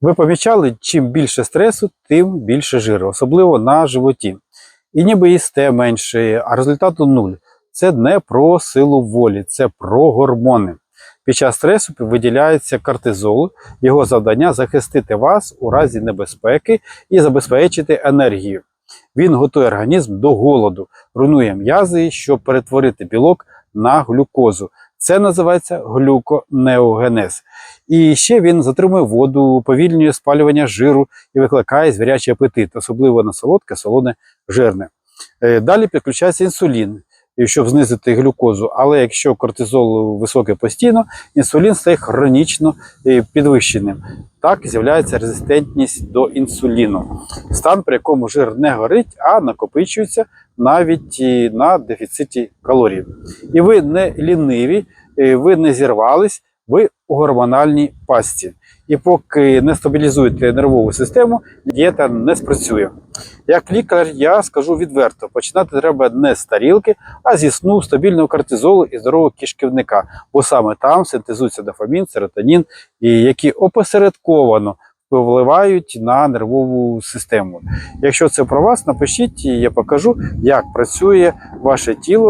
Ви помічали, чим більше стресу, тим більше жиру, особливо на животі. І ніби їсте менше, а результату нуль. Це не про силу волі, це про гормони. Під час стресу виділяється кортизол. Його завдання захистити вас у разі небезпеки і забезпечити енергію. Він готує організм до голоду, руйнує м'язи, щоб перетворити білок на глюкозу. Це називається глюконеогенез. І ще він затримує воду, повільнює спалювання жиру і викликає звірячий апетит, особливо на солодке, солоне, жирне. Е, Далі підключається інсулін, щоб знизити глюкозу. Але якщо кортизол високий постійно, інсулін стає хронічно е, підвищеним. Так з'являється резистентність до інсуліну, стан, при якому жир не горить, а накопичується навіть на дефіциті калорій. І ви не ліниві, е, ви не зірвались, ви у гормональній пастці. І поки не стабілізуєте нервову систему, дієта не спрацює. Як лікар, я скажу відверто: починати треба не з тарілки, а зі сну, стабільного кортизолу і здорового кишківника, бо саме там синтезується дофамін, серотонін, які опосередковано впливають на нервову систему. Якщо це про вас, напишіть, і я покажу, як працює ваше тіло.